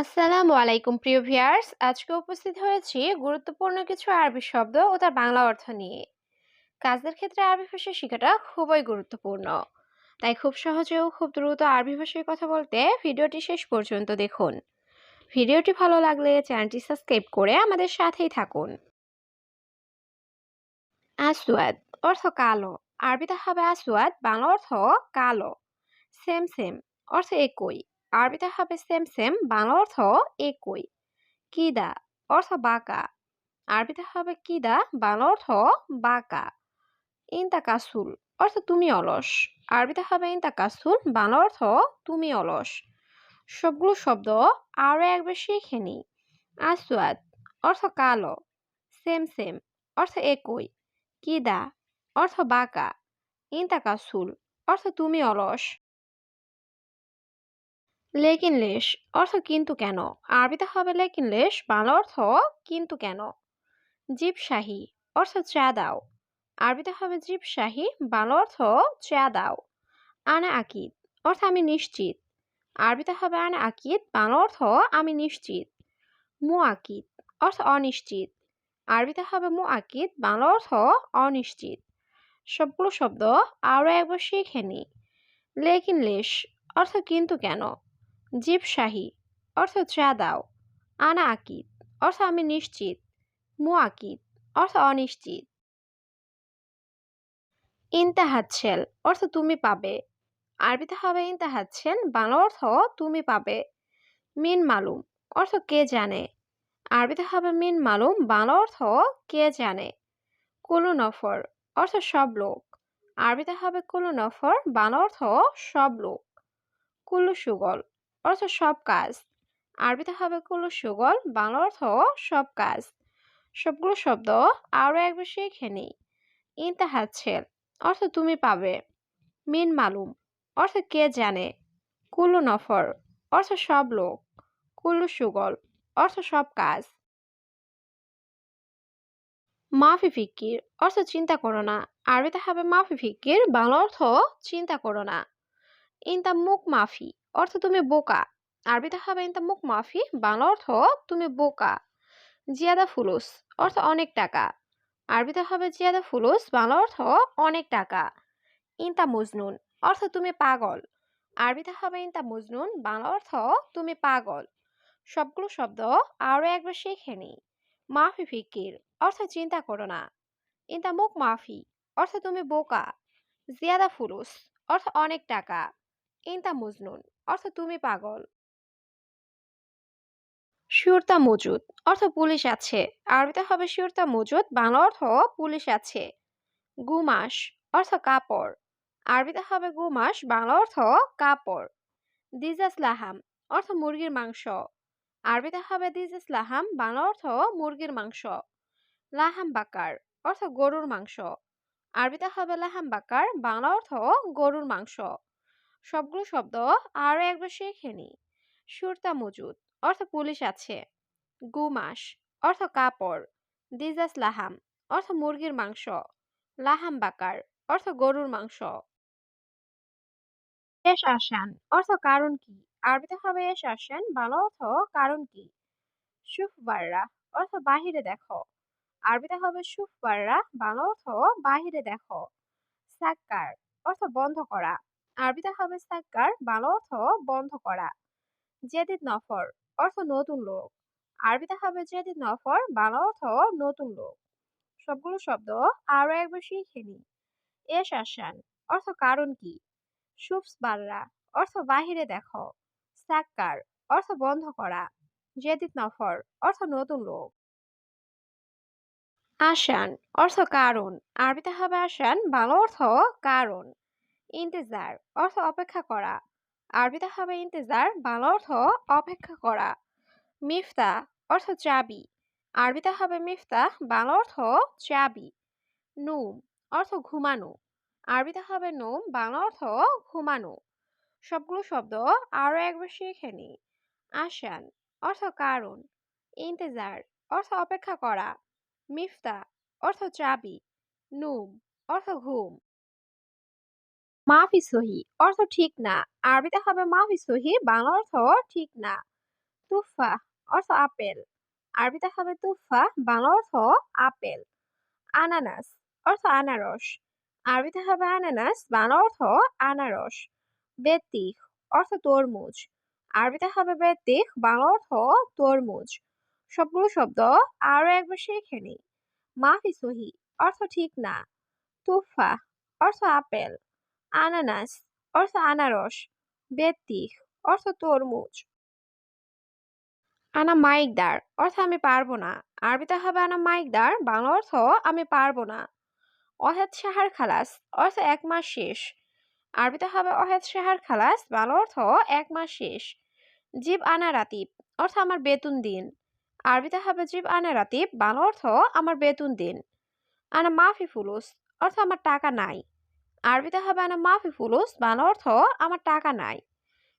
আসসালামু আলাইকুম, প্রিয় ভিউয়ার্স। আজকে উপস্থিত হয়েছি গুরুত্বপূর্ণ কিছু আরবি শব্দ ও তার বাংলা অর্থ নিয়ে। কাজের ক্ষেত্রে আরবি ভাষা শেখাটা খুবই গুরুত্বপূর্ণ। তাই খুব সহজে ও খুব দ্রুত আরবি ভাষায় কথা বলতে ভিডিওটি শেষ পর্যন্ত দেখুন। ভিডিওটি ভালো লাগলে চ্যানেলটি সাবস্ক্রাইব করে আমাদের সাথেই থাকুন। আসওয়াদ অর্থ কালো। আরবিতে হবে আসওয়াদ, বাংলা অর্থ কালো। সেম সেম অর্থ একই। আরবিতে হবে সেম সেম বাংলা অর্থ একই। কিদা অর্থ বাঁকা। আরবিতে হবে কিদা, বাংলা অর্থ বাঁকা। ইনতা কাসুল অর্থ তুমি অলস। আরবিতে হবে ইনতা কাসুল বাংলা অর্থ তুমি অলস। সবগুলো শব্দ আরও একবার শিখে নি। আসওয়াদ অর্থ কালো। সেম সেম অর্থ একই। কিদা অর্থ বাঁকা। ইনতা কাসুল অর্থ তুমি অলস। লেকিন লেশ অর্থ কিন্তু কেন? আরবিতে হবে লেকিন লেশ, বাংলা অর্থ কিন্তু কেন? জীব শাহী অর্থ চা দাও আরবিতে হবে জীব শাহী বাংলা অর্থ চা দাও আনা আকিদ অর্থ আমি নিশ্চিত। আরবিতে হবে আনা আকিদ, বাংলা অর্থ আমি নিশ্চিত। মু আকিদ অর্থ অনিশ্চিত। আরবিতে হবে মু আকিদ বাংলা অর্থ অনিশ্চিত। সবগুলো শব্দ আরও একবার শিখে নি। লেকিন লেশ অর্থ কিন্তু কেন? জীব শাহী অর্থ চা দাও আনা আকিদ, অর্থ আমি নিশ্চিত। মু আকিদ, অর্থ অনিশ্চিত। ইন্তাহাচ্ছেল অর্থ তুমি পাবে। আরবিতে হবে ইন্তাহাচ্ছেল বাংলা অর্থ তুমি পাবে। মিন মালুম, অর্থ কে জানে। আরবিতে হবে মিন মালুম, বাংলা অর্থ কে জানে। কুলু নফর অর্থ সব লোক। আরবিতে হবে কুলু নফর বাংলা অর্থ সব লোক। কুলু সুগল অর্থ সব কাজ। আরবিতে হবে কুলু সুগল, বাংলা অর্থ সব কাজ। সবগুলো শব্দ আরও একবার শিখে নিই। ইন্তাহাচ্ছেল অর্থ তুমি পাবে। মিন মালুম, অর্থ কে জানে। কুলু নফর, অর্থ সব লোক। কুল্লু সুগল, অর্থ সব কাজ। মাফি ফিকির, অর্থ চিন্তা করো না। আরবিতে হবে মাফি ফিকির, বাংলা অর্থ চিন্তা করো না। ইনতা মুখ মাফি, অর্থ তুমি বোকা। আরবিতে হবে ইনতা মুখ মাফি, বাংলা অর্থ তুমি বোকা। জিয়াদা ফুলুস, অর্থ অনেক টাকা। আরবিতে হবে জিয়াদা ফুলুস, বাংলা অর্থ অনেক টাকা। ইনতা মজনুন, অর্থ তুমি পাগল। আরবিতে হবে ইনতা মজনুন, বাংলা অর্থ তুমি পাগল। সবগুলো শব্দ আরও একবার শিখে নি মাফি ফিকির, অর্থ চিন্তা করো না। ইনতা মুখ মাফি, অর্থ তুমি বোকা। জিয়াদা ফুলুস, অর্থ অনেক টাকা। ইনতা মজনুন অর্থ তুমি পাগল। শিউরতা মজুদ অর্থ পুলিশ আছে। আরবিতে হবে শিউরতা মজুদ, বাংলা অর্থ পুলিশ আছে। গুমাস, অর্থ কাপড়। আরবিতে হবে গুমাস, বাংলা অর্থ কাপড়। দিজাস লাহাম অর্থ মুরগির মাংস। আরবিতে হবে দিজাস লাহাম বাংলা অর্থ মুরগির মাংস। লাহাম বাকার, অর্থ গরুর মাংস। আরবিতে হবে লাহাম বাকার, বাংলা অর্থ গরুর মাংস। সবগুলো শব্দ আরও একবার শিখে নি সুরতা মজুদ, অর্থ পুলিশ আছে। গুমাস, অর্থ কাপড়। দিজাস লাহাম, অর্থ মুরগির মাংস। লাহাম বাকার, অর্থ গরুর মাংস। এস আসান অর্থ কারণ কি? আরবিতে হবে এস আসান বাংলা অর্থ কারণ কি? সুফ বাররা অর্থ বাহিরে দেখো। আরবিতে হবে সুফ বাররা বাংলা অর্থ বাহিরে দেখো। সাক্কার, অর্থ বন্ধ করা। আরবিতে হবে সাক্কার বাংলা অর্থ বন্ধ করা। জেদিদ নফর অর্থ নতুন লোক। আরবিতে হবে জেদিদ নফর বাংলা অর্থ নতুন লোক। সবগুলো শব্দ আরও একবার শিখে নি। এস আসান অর্থ কারণ কি? সুপস বাররা অর্থ বাহিরে দেখো। সাক্কার অর্থ বন্ধ করা। জেদিদ নফর অর্থ নতুন লোক। আসান অর্থ কারণ। আরবিতে হবে আসান বাংলা অর্থ কারণ। ইন্তেজার, অর্থ অপেক্ষা করা। আরবিতে হবে ইন্তেজার, বাংলা অর্থ অপেক্ষা করা। মিফতা, অর্থ চাবি। আরবিতে হবে মিফতা, বাংলা অর্থ চাবি। নুম, অর্থ ঘুমানো। আরবিতে হবে নুম, বাংলা অর্থ ঘুমানো। সবগুলো শব্দ আরও একবার শিখে নি। আসান, অর্থ কারণ। ইন্তেজার, অর্থ অপেক্ষা করা। মিফতা, অর্থ চাবি। নুম, অর্থ ঘুম। মাফি সহি অর্থ ঠিক না। আরবিতে হবে মাফি সহি, বাংলা অর্থ ঠিক না। তুফা অর্থ আপেল। আরবিতে হবে তুফা, বাংলা অর্থ আপেল। আনানাস অর্থ আনারস। আরবিতে হবে আনানাস, বাংলা অর্থ আনারস। বেতিক অর্থ তরমুজ। আরবিতে হবে বেতিক বাংলা অর্থ তরমুজ। সবগুলো শব্দ আরও একবার শিখে নিই। মাফি সহি অর্থ ঠিক না। তুফা অর্থ আপেল। আনানাস, অর্থ আনারস বেতিক অর্থ তরমুজ। আনা মাইকদার অর্থ আমি পারব না। আরবিতে হবে আনা মাইকদার বাংলা অর্থ আমি পারব না। অহেদ সাহার খালাস, অর্থ এক মাস শেষ। আরবিতে হবে অহেদ সাহার খালাস, বাংলা অর্থ এক মাস শেষ। জীব আনা রাতিব, অর্থ আমার বেতন দিন। আরবিতে হবে জীব আনা রাতিব, বাংলা অর্থ আমার বেতন দিন। আনা মাফি ফুলুস, অর্থ আমার টাকা নাই। আরবিতে হবে আনা মাফি ফুলুস বাংলা অর্থ আমার টাকা নাই।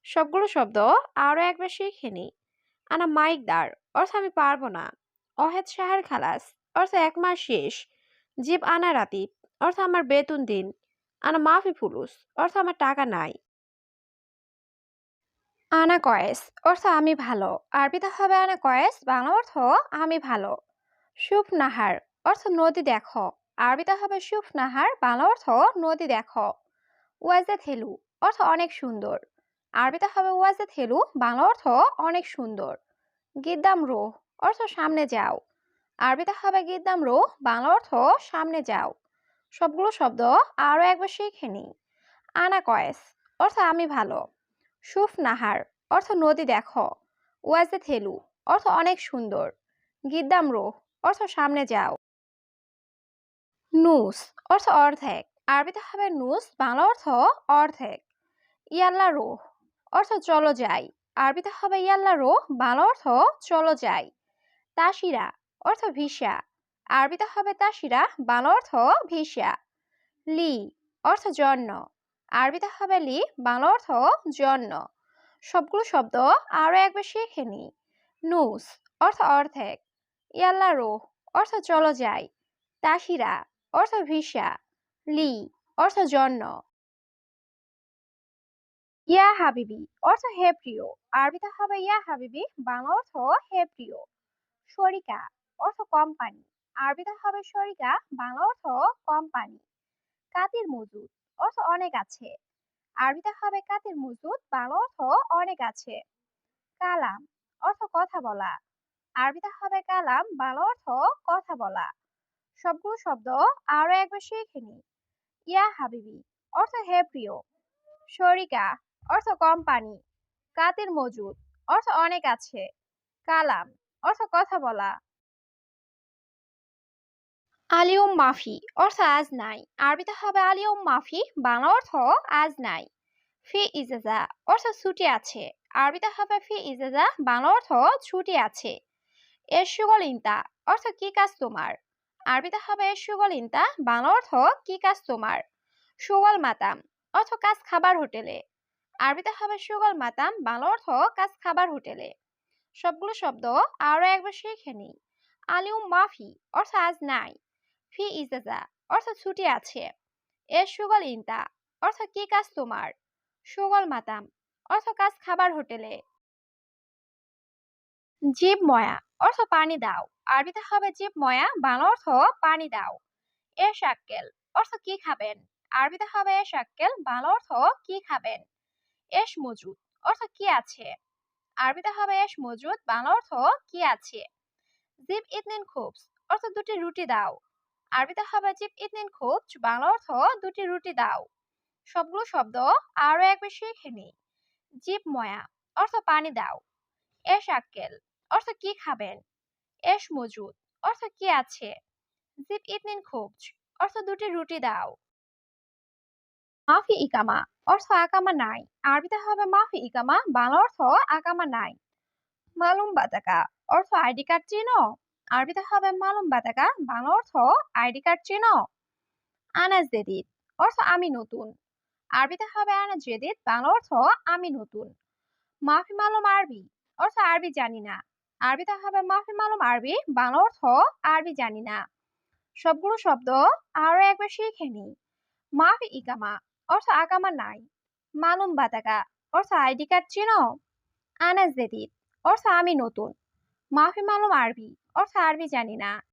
সবগুলো শব্দ আরও একবার শিখে নিই। আনা মাইকদার, অর্থ আমি পারব না। অহেদ শাহের খালাস, অর্থ এক মাস শেষ। জীব আনা রাতিব, অর্থ আমার বেতন দিন। আনা মাফি ফুলুস অর্থ আমার টাকা নাই। আনা কয়েস, অর্থ আমি ভালো। আরবিতে হবে আনা কয়েস, বাংলা অর্থ আমি ভালো। সুফ নাহার অর্থ নদী দেখো। আরবিতে হবে সুফ নাহার বাংলা অর্থ নদী দেখো। ওয়াজে থেলু অর্থ অনেক সুন্দর। আরবিতে হবে ওয়াজে থেলু বাংলা অর্থ অনেক সুন্দর। গিদ্দাম রো অর্থ সামনে যাও। আরবিতে হবে গিদ্দাম রো বাংলা অর্থ সামনে যাও। সবগুলো শব্দ আরও একবার শিখে নিই। আনা কয়েস অর্থ আমি ভালো। সুফ নাহার অর্থ নদী দেখো। ওয়াজে থেলু অর্থ অনেক সুন্দর। গিদ্দাম রো অর্থ সামনে যাও। নুস অর্থ অর্ধেক। আরবিতে হবে নুস, বাংলা অর্থ অর্ধেক। ইয়াল্লা রোহ অর্থ চলো যাই। আরবিতে হবে ইয়াল্লা রোহ, বাংলা অর্থ চলো যাই। তাসিরা অর্থ ভিসা। আরবিতে হবে তাসিরা, বাংলা অর্থ ভিসা। লি অর্থ জন্য। আরবিতে হবে লি, বাংলা অর্থ জন্য। সবগুলো শব্দ আরও একবার শিখে নি নুস অর্থ অর্ধেক। ইয়াল্লা রোহ অর্থ চলো যাই। তাসিরা অর্থ ভিসা, লি, অর্থ জন্য। ইয়া হাবিবি, অর্থ হে প্রিয় আরবিতে হবে ইয়া হাবিবি, বাংলা অর্থ হে প্রিয় শরিকা অর্থ কোম্পানি। আরবিতে হবে শরিকা বাংলা অর্থ কোম্পানি। কাতির মজুদ, অর্থ অনেক আছে। আরবিতে হবে কাতির মজুদ, বাংলা অর্থ অনেক আছে। কালাম, অর্থ কথা বলা। আরবিতে হবে কালাম, বাংলা অর্থ কথা বলা। সবগুলো শব্দ আরও একবার শিখে নি ইয়া হাবিবি, অর্থ হে প্রিয়। শরিকা, অর্থ কোম্পানি কাতির মজুদ, অর্থ অনেক আছে। কালাম, অর্থ কথা বলা। আলিউম মাফি, অর্থ আজ নাই। আরবিতে হবে আলিউম মাফি, বাংলা অর্থ আজ নাই। ফি ইজাজা, অর্থ ছুটি আছে। আরবিতে হবে ফি ইজাজা, বাংলা অর্থ ছুটি আছে। এর ইন্তা, অর্থ কি কাজ তোমার? আরবিতে হবে সুগল ইন্তা বাংলা অর্থ কি কাজ তোমার? সুগল মাতাম, অর্থ কাজ খাবার হোটেলে। আরবিতে হবে সুগল মাতাম, বাংলা অর্থ কাজ খাবার হোটেলে। সবগুলো শব্দ আরও একবার শিখে নিই। আলিউম মাফি, অর্থ আজ নাই। ফি ইজাজা, অর্থ ছুটি আছে। এ সুগল ইন্তা অর্থ কি কাজ তোমার? সুগল মাতাম, অর্থ কাজ খাবার হোটেলে। জীব ময়া অর্থ পানি দাও। আরবিতে হবে জীব, ময়া, বাংলা অর্থ পানি দাও। এ শাক্কেল, অর্থ কি খাবেন? আরবিতে হবে এ শাক্কেল, বাংলা অর্থ কি খাবেন? এস মজুদ, অর্থ কি আছে? আরবিতে হবে এস মজুদ, বাংলা অর্থ কি আছে? জিব ইতনিন খুবস অর্থ দুটি রুটি দাও। আরবিতে হবে জিব ইতনিন খুবস বাংলা অর্থ দুটি রুটি দাও। সবগুলো শব্দ আরও একবার শিখে নিই জিব, ময়া, অর্থ পানি দাও। এস আক্কেল অর্থ কি খাবেন? এস মজুদ, অর্থ কি আছে? জিব ইতনিন খুবস অর্থ দুটি রুটি দাও। মাফি ইকামা, অর্থ আকামা নাই। আরবিতে হবে মাফি ইকামা, বাংলা অর্থ আকামা নাই। মালুম বাতাকা, অর্থ আইডি কার্ড চিনো? আরবিতে হবে মালুম বাতাকা, বাংলা অর্থ আইডি কার্ড চিনো? আনাজ জেদিদ, অর্থ আমি নতুন। আরবিতে হবে আনাজ জেদিদ, বাংলা অর্থ আমি নতুন। মাফি মালুম আরবি, অর্থ আরবি জানি না। আরবিতে হবে মাফি মালুম আরবি, বাংলা অর্থ আরবি জানি না। সবগুলো শব্দ আরও একবার শিখে নি মাফি ইকামা অর্থ আকামা নাই। মালুম বাতাকা অর্থ আইডি কার্ড চিনো? আনাজ জেদিদ, অর্থ আমি নতুন। মাফি মালুম আরবি, অর্থ আরবি জানি না।